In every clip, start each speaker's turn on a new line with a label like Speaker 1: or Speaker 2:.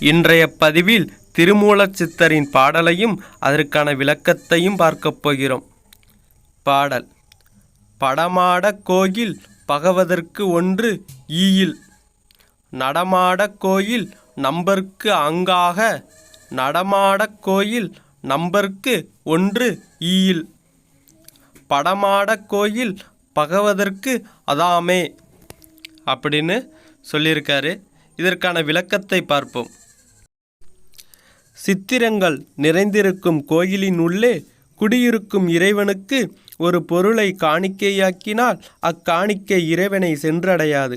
Speaker 1: இன்றைய பதிவில் திருமூலச் சித்தரின் பாடலையும் அதற்கான விளக்கத்தையும் பார்க்கப் போகிறோம். பாடல். படமாடக் கோயில் பகவதற்கு ஒன்று ஈயில். நடமாடக் கோயில் நம்பர்க்கு அங்காக. நடமாடக் கோயில் நம்பர்க்கு ஒன்று ஈயில். படமாடக் கோயில் பகவதற்கு அதாமே. அப்படின்னு சொல்லியிருக்காரு. இதற்கான விளக்கத்தை பார்ப்போம். சித்திரங்கள் நிறைந்திருக்கும் கோயிலின் உள்ளே குடியிருக்கும் இறைவனுக்கு ஒரு பொருளை காணிக்கையாக்கினால் அக்காணிக்கை இறைவனை சென்றடையாது.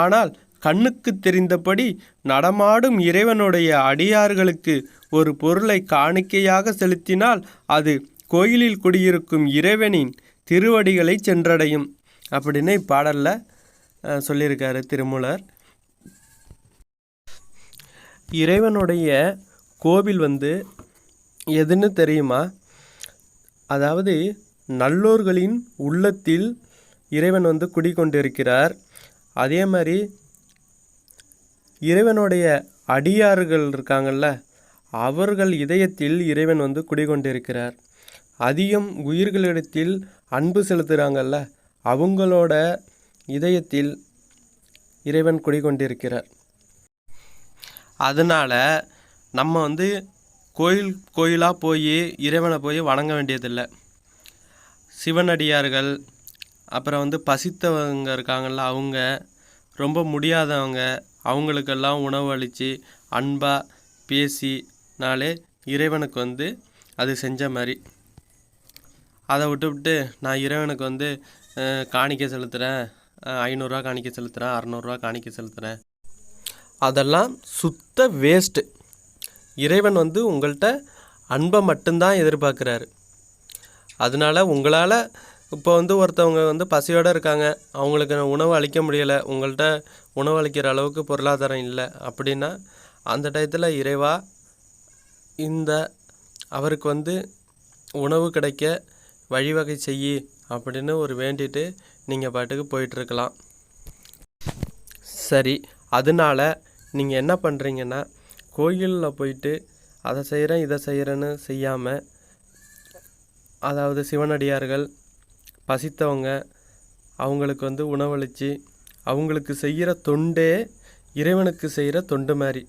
Speaker 1: ஆனால் கண்ணுக்கு தெரிந்தபடி நடமாடும் இறைவனுடைய அடியார்களுக்கு ஒரு பொருளை காணிக்கையாக செலுத்தினால் அது கோயிலில் குடியிருக்கும் இறைவனின் திருவடிகளை சென்றடையும். அப்படின்னு இப்பாடலில் சொல்லியிருக்காரு திருமூலர். இறைவனுடைய கோவில் வந்து எதுன்னு தெரியுமா? அதாவது நல்லோர்களின் உள்ளத்தில் இறைவன் வந்து குடிகொண்டிருக்கிறார். அதே மாதிரி இறைவனுடைய அடியார்கள் இருக்காங்கல்ல அவர்கள் இதயத்தில் இறைவன் வந்து குடிகொண்டிருக்கிறார். அதிகம் உயிர்களிடத்தில் அன்பு செலுத்துகிறாங்கல்ல அவங்களோட இதயத்தில் இறைவன் குடிகொண்டிருக்கிறார். அதனால் நம்ம வந்து கோயில் கோயிலாக போய் இறைவனை போய் வணங்க வேண்டியதில்லை. சிவனடியார்கள் அப்புறம் வந்து பசித்தவங்க இருக்காங்கள்ல அவங்க ரொம்ப முடியாதவங்க அவங்களுக்கெல்லாம் உணவு அளித்து அன்பாக பேசினாலே இறைவனுக்கு வந்து அது செஞ்ச மாதிரி அதை விட்டுவிட்டு நான் இறைவனுக்கு வந்து காணிக்க செலுத்துகிறேன் ஐநூறுரூவா காணிக்க செலுத்துகிறேன் அறநூறுரூவா காணிக்க செலுத்துகிறேன் அதெல்லாம் சுத்த வேஸ்ட்டு இறைவன் வந்து உங்கள்கிட்ட அன்பை மட்டும்தான் எதிர்பார்க்குறாரு. அதனால உங்களால் இப்போ வந்து ஒருத்தவங்க வந்து பசியோடு இருக்காங்க. அவங்களுக்கு உணவு அளிக்க முடியலை. உங்கள்கிட்ட உணவு அளிக்கிற அளவுக்கு பொருளாதாரம் இல்லை. அப்படின்னா அந்த டயத்தில் இறைவா இந்த அவருக்கு வந்து உணவு கிடைக்க வழிவகை செய்யி அப்படின்னு ஒரு வேண்டிட்டு நீங்கள் பாட்டுக்கு போயிட்டுருக்கலாம். சரி அதனால நீங்கள் என்ன பண்ணுறீங்கன்னா கோயிலில் போயிட்டு அதை செய்கிறேன் இதை செய்கிறேன்னு செய்யாமல் அதாவது சிவனடியார்கள் பசித்தவங்க அவங்களுக்கு வந்து உணவளித்து அவங்களுக்கு செய்கிற தொண்டே இறைவனுக்கு செய்கிற தொண்டு மாதிரி